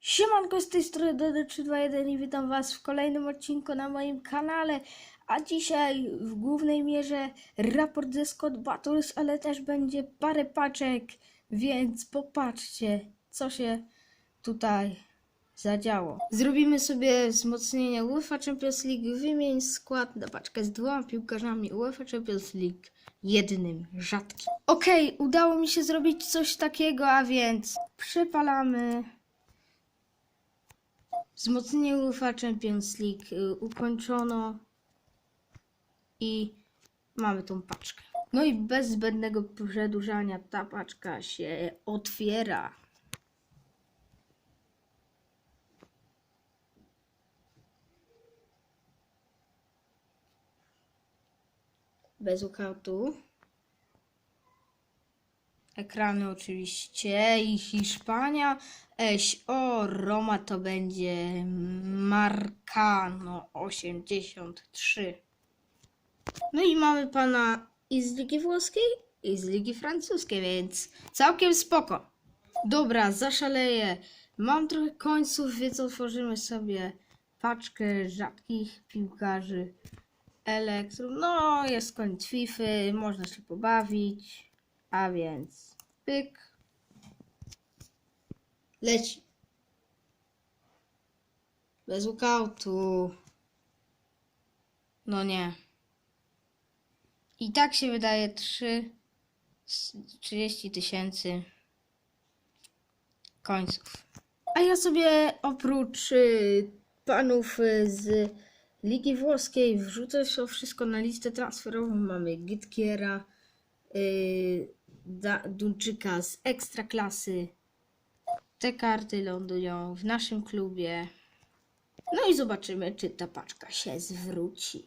Siemanko, z tej strony Dodo321 i witam was w kolejnym odcinku na moim kanale. A dzisiaj w głównej mierze raport ze Scott Battles, ale też będzie parę paczek, więc popatrzcie, co się tutaj zadziało. Zrobimy sobie wzmocnienie UEFA Champions League, wymień skład na paczkę z dwoma piłkarzami UEFA Champions League, jednym rzadkim. Okej, udało mi się zrobić coś takiego, a więc przepalamy Wzmocnienie UEFA Champions League y, ukończono i mamy tą paczkę. No i bez zbędnego przedłużania ta paczka się otwiera. Bez ukautu. Ekrany oczywiście i Hiszpania. Eś, o, Roma to będzie Marcano 83. No i mamy pana i z Ligi Włoskiej, i z Ligi Francuskiej, więc całkiem spoko. Dobra, zaszaleję. Mam trochę końców, więc otworzymy sobie paczkę rzadkich piłkarzy Elektrum. No, jest koniec FIFA, można się pobawić. A więc pyk. Leci. Bez ukautu. No nie. I tak się wydaje 3 30 tysięcy końców. A ja sobie oprócz y, panów y, z Ligi Włoskiej wrzucę to wszystko na listę transferową. Mamy Gitkiera, y, Duńczyka z Ekstraklasy. Te karty lądują w naszym klubie. No i zobaczymy, czy ta paczka się zwróci.